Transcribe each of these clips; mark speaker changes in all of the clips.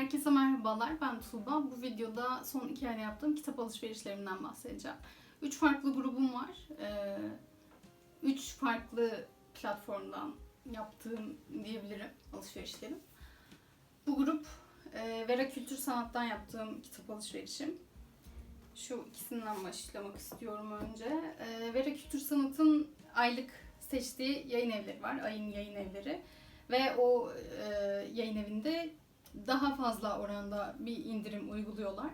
Speaker 1: Herkese merhabalar, ben Tuğba. Bu videoda son iki ayda yaptığım kitap alışverişlerimden bahsedeceğim. Üç farklı grubum var. Ee, Üç farklı platformdan yaptığım diyebilirim alışverişlerim. Bu grup e, Vera Kültür Sanat'tan yaptığım kitap alışverişim. Şu ikisinden başlamak istiyorum önce. Ee, Vera Kültür Sanat'ın aylık seçtiği yayın evleri var, ayın yayın evleri. Ve o e, yayın evinde daha fazla oranda bir indirim uyguluyorlar.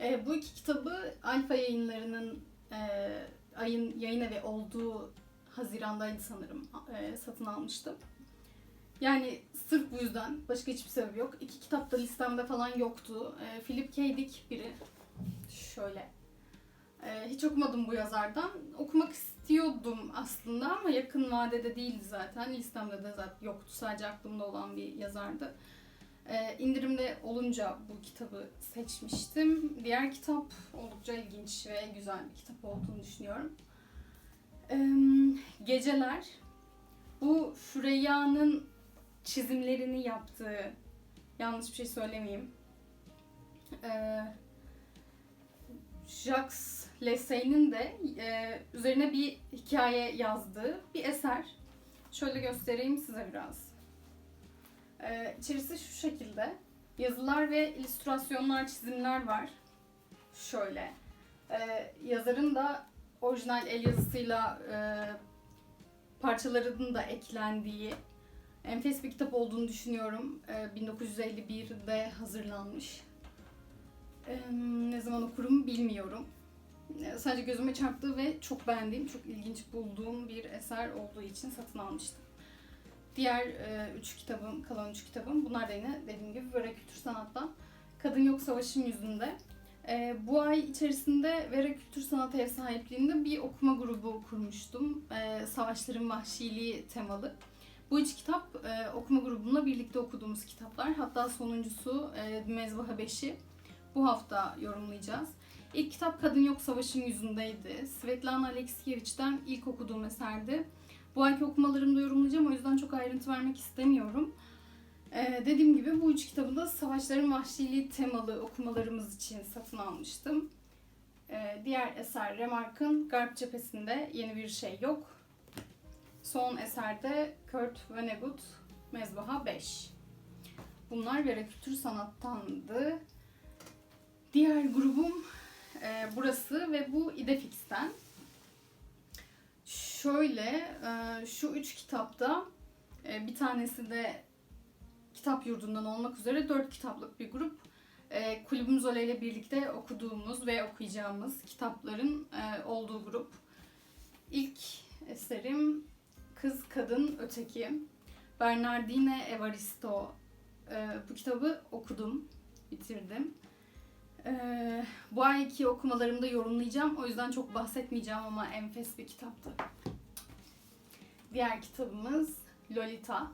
Speaker 1: E, bu iki kitabı Alfa yayınlarının e, ayın yayın evi olduğu Haziran'daydı sanırım e, satın almıştım. Yani sırf bu yüzden başka hiçbir sebep yok. İki kitap da listemde falan yoktu. E, Philip K. Dick biri. Şöyle. E, hiç okumadım bu yazardan. Okumak istiyordum aslında ama yakın vadede değildi zaten. Listemde de zaten yoktu. Sadece aklımda olan bir yazardı. E, indirimde olunca bu kitabı seçmiştim. Diğer kitap oldukça ilginç ve güzel bir kitap olduğunu düşünüyorum. E, Geceler. Bu Süreyya'nın çizimlerini yaptığı, yanlış bir şey söylemeyeyim. E, Jacques Lessay'nin de üzerine bir hikaye yazdığı bir eser. Şöyle göstereyim size biraz. Ee, içerisi şu şekilde. Yazılar ve illüstrasyonlar, çizimler var. Şöyle. Ee, yazarın da orijinal el yazısıyla e, parçalarının da eklendiği enfes bir kitap olduğunu düşünüyorum. Ee, 1951'de hazırlanmış. Ee, ne zaman okurum bilmiyorum. Ee, sadece gözüme çarptığı ve çok beğendiğim, çok ilginç bulduğum bir eser olduğu için satın almıştım. Diğer e, üç kitabım, kalan üç kitabım. Bunlar da yine dediğim gibi Vera Kültür Sanat'tan. Kadın Yok Savaş'ın yüzünde. E, bu ay içerisinde Vera Kültür Sanat ev sahipliğinde bir okuma grubu kurmuştum. E, Savaşların Vahşiliği temalı. Bu üç kitap e, okuma grubumla birlikte okuduğumuz kitaplar. Hatta sonuncusu e, Mezbaha 5'i bu hafta yorumlayacağız. İlk kitap Kadın Yok Savaş'ın yüzündeydi. Svetlana Alekseyevich'ten ilk okuduğum eserdi. Bu ayki okumalarımda yorumlayacağım o yüzden çok ayrıntı vermek istemiyorum. Ee, dediğim gibi bu üç kitabı da savaşların vahşiliği temalı okumalarımız için satın almıştım. Ee, diğer eser Remark'ın Garp Cephesinde Yeni Bir Şey Yok. Son eserde Kurt Vonnegut Mezbaha 5. Bunlar Vera Kültür Sanat'tandı. Diğer grubum e, burası ve bu Idefix'ten. Şöyle, e, şu üç kitapta e, bir tanesi de kitap yurdundan olmak üzere dört kitaplık bir grup. E, Kulübümüz Oley ile birlikte okuduğumuz ve okuyacağımız kitapların olduğu grup. İlk eserim Kız Kadın Öteki. Bernardine Evaristo. Bu kitabı okudum, bitirdim. Bu ayki okumalarımda yorumlayacağım. O yüzden çok bahsetmeyeceğim ama enfes bir kitaptı. Diğer kitabımız Lolita.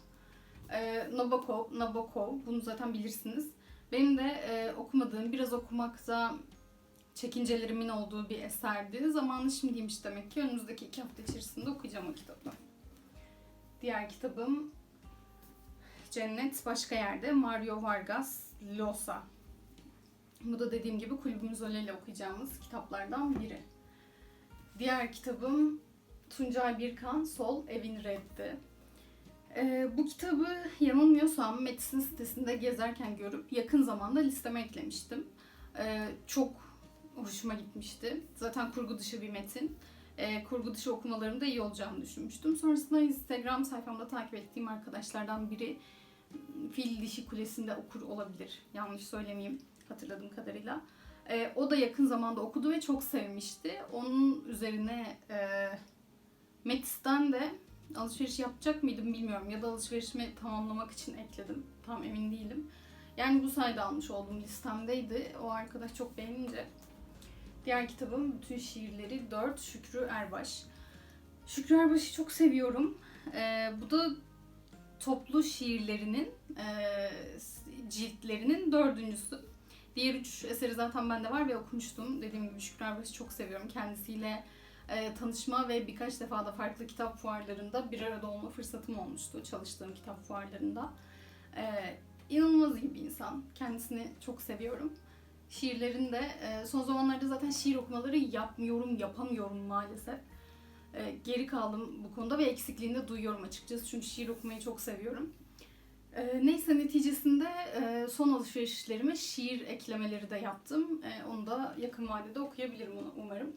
Speaker 1: Ee, Nabokov, Nabokov. Bunu zaten bilirsiniz. Benim de e, okumadığım, biraz okumakta çekincelerimin olduğu bir eserdi. Zamanı şimdiymiş demek ki. Önümüzdeki iki hafta içerisinde okuyacağım o kitabı. Diğer kitabım Cennet Başka Yerde. Mario Vargas Llosa. Bu da dediğim gibi kulübümüz ile okuyacağımız kitaplardan biri. Diğer kitabım Tuncay Birkan Sol Evin Reddi. Ee, bu kitabı yanılmıyorsam Metis'in sitesinde gezerken görüp yakın zamanda listeme eklemiştim. Ee, çok hoşuma gitmişti. Zaten kurgu dışı bir metin. Ee, kurgu dışı okumalarımda iyi olacağını düşünmüştüm. Sonrasında Instagram sayfamda takip ettiğim arkadaşlardan biri Fil Dişi Kulesi'nde okur olabilir. Yanlış söylemeyeyim hatırladığım kadarıyla. E, o da yakın zamanda okudu ve çok sevmişti. Onun üzerine e, Metis'ten de alışveriş yapacak mıydım bilmiyorum. Ya da alışverişimi tamamlamak için ekledim. Tam emin değilim. Yani bu sayede almış olduğum listemdeydi. O arkadaş çok beğenince. Diğer kitabım Bütün Şiirleri 4 Şükrü Erbaş. Şükrü Erbaş'ı çok seviyorum. Ee, bu da toplu şiirlerinin e, ciltlerinin dördüncüsü. Diğer üç eseri zaten bende var ve okumuştum. Dediğim gibi Şükrü Erbas'ı çok seviyorum. Kendisiyle e, tanışma ve birkaç defa da farklı kitap fuarlarında bir arada olma fırsatım olmuştu. Çalıştığım kitap fuarlarında. E, inanılmaz iyi bir insan. Kendisini çok seviyorum. Şiirlerinde e, son zamanlarda zaten şiir okumaları yapmıyorum, yapamıyorum maalesef. E, geri kaldım bu konuda ve eksikliğini de duyuyorum açıkçası. Çünkü şiir okumayı çok seviyorum. E, neyse neticesinde e, son alışverişlerime şiir eklemeleri de yaptım. E, onu da yakın vadede okuyabilirim umarım.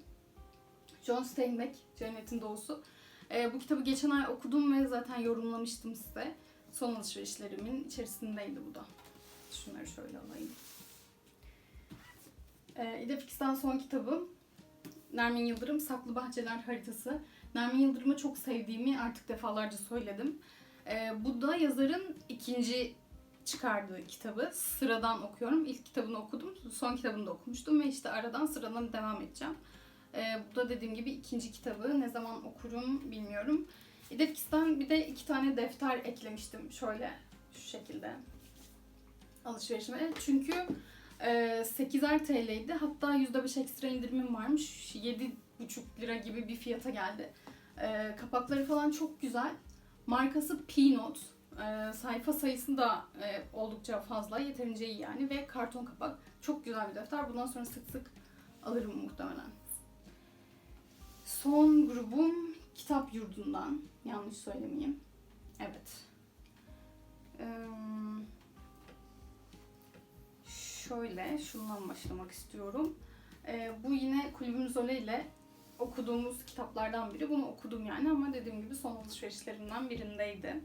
Speaker 1: John Steinbeck, Cennetin Doğusu. E, bu kitabı geçen ay okudum ve zaten yorumlamıştım size. Son alışverişlerimin içerisindeydi bu da. Şunları şöyle alayım. E, İdefix'ten son kitabım Nermin Yıldırım Saklı Bahçeler Haritası. Nermin Yıldırım'ı çok sevdiğimi artık defalarca söyledim. E, bu da yazarın ikinci çıkardığı kitabı. Sıradan okuyorum. İlk kitabını okudum. Son kitabını da okumuştum ve işte aradan sıradan devam edeceğim. E, bu da dediğim gibi ikinci kitabı. Ne zaman okurum bilmiyorum. İdefix'ten bir de iki tane defter eklemiştim. Şöyle şu şekilde alışverişime. Çünkü e, 8'er TL'ydi. Hatta %5 ekstra indirimim varmış. 7,5 lira gibi bir fiyata geldi. E, kapakları falan çok güzel. Markası Peanut. E, sayfa sayısı da e, oldukça fazla. Yeterince iyi yani. Ve karton kapak. Çok güzel bir defter. Bundan sonra sık sık alırım muhtemelen. Son grubum kitap yurdundan. Yanlış söylemeyeyim. Evet. Şöyle şundan başlamak istiyorum. Bu yine Kulübün Zole ile okuduğumuz kitaplardan biri. Bunu okudum yani ama dediğim gibi son alışverişlerimden birindeydi.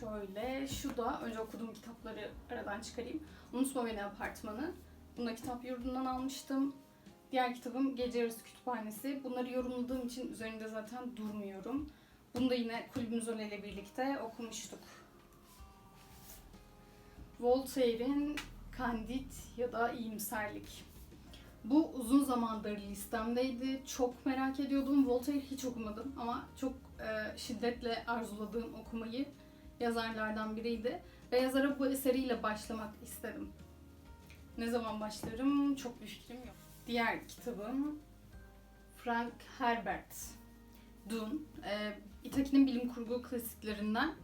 Speaker 1: Şöyle, şu da önce okuduğum kitapları aradan çıkarayım. Unutma Beni Apartmanı. Bunu da kitap yurdundan almıştım. Diğer kitabım Gece Yarısı Kütüphanesi. Bunları yorumladığım için üzerinde zaten durmuyorum. Bunu da yine Kulübün Zole ile birlikte okumuştuk. Voltaire'in Kandit ya da İyimserlik. Bu uzun zamandır listemdeydi. Çok merak ediyordum. Voltaire hiç okumadım ama çok e, şiddetle arzuladığım okumayı yazarlardan biriydi. Ve yazara bu eseriyle başlamak istedim. Ne zaman başlarım çok bir fikrim yok. Diğer kitabım Frank Herbert. Dune. E, Itaki'nin bilim kurgu klasiklerinden.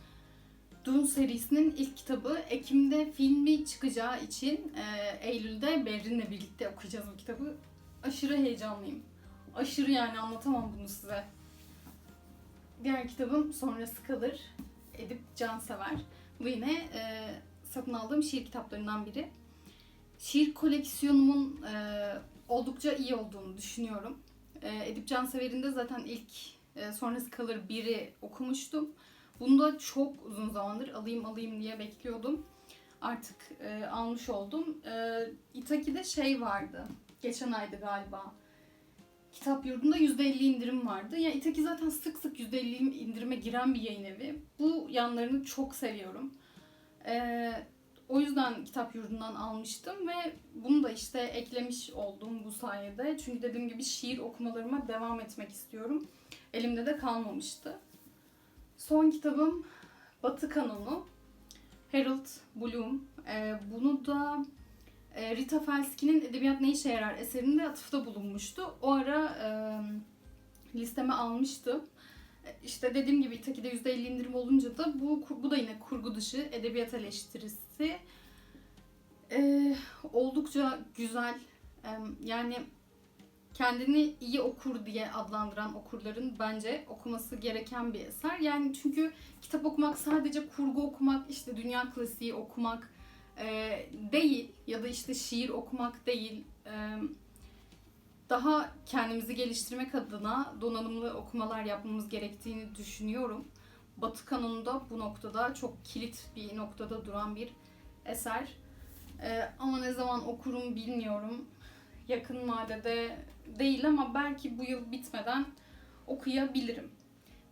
Speaker 1: Dune serisinin ilk kitabı. Ekim'de filmi çıkacağı için e, Eylül'de Berrin'le birlikte okuyacağız bu kitabı. Aşırı heyecanlıyım. Aşırı yani anlatamam bunu size. Diğer kitabım Sonrası Kalır. Edip Cansever. Bu yine e, satın aldığım şiir kitaplarından biri. Şiir koleksiyonumun e, oldukça iyi olduğunu düşünüyorum. E, Edip Cansever'in de zaten ilk e, Sonrası Kalır biri okumuştum. Bunu da çok uzun zamandır alayım alayım diye bekliyordum. Artık e, almış oldum. E, Itaki'de şey vardı. Geçen aydı galiba. Kitap yurdunda %50 indirim vardı. Yani Itaki zaten sık sık %50 indirime giren bir yayın evi. Bu yanlarını çok seviyorum. E, o yüzden kitap yurdundan almıştım ve bunu da işte eklemiş oldum bu sayede. Çünkü dediğim gibi şiir okumalarıma devam etmek istiyorum. Elimde de kalmamıştı. Son kitabım Batı Kanonu. Harold Bloom. Ee, bunu da e, Rita Felski'nin Edebiyat Ne İşe Yarar eserinde atıfta bulunmuştu. O ara e, listeme almıştım. İşte dediğim gibi Itaki'de %50 indirim olunca da bu, bu da yine kurgu dışı edebiyat eleştirisi. Ee, oldukça güzel. Ee, yani kendini iyi okur diye adlandıran okurların bence okuması gereken bir eser. Yani çünkü kitap okumak sadece kurgu okumak, işte dünya klasiği okumak e, değil ya da işte şiir okumak değil. E, daha kendimizi geliştirmek adına donanımlı okumalar yapmamız gerektiğini düşünüyorum. Batı kanonu da bu noktada çok kilit bir noktada duran bir eser. E, ama ne zaman okurum bilmiyorum. Yakın vadede değil ama belki bu yıl bitmeden okuyabilirim.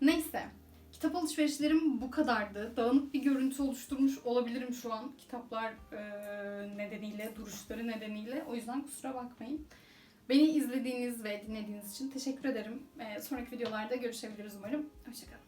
Speaker 1: Neyse. Kitap alışverişlerim bu kadardı. Dağınık bir görüntü oluşturmuş olabilirim şu an kitaplar e, nedeniyle, duruşları nedeniyle. O yüzden kusura bakmayın. Beni izlediğiniz ve dinlediğiniz için teşekkür ederim. E, sonraki videolarda görüşebiliriz umarım. Hoşçakalın.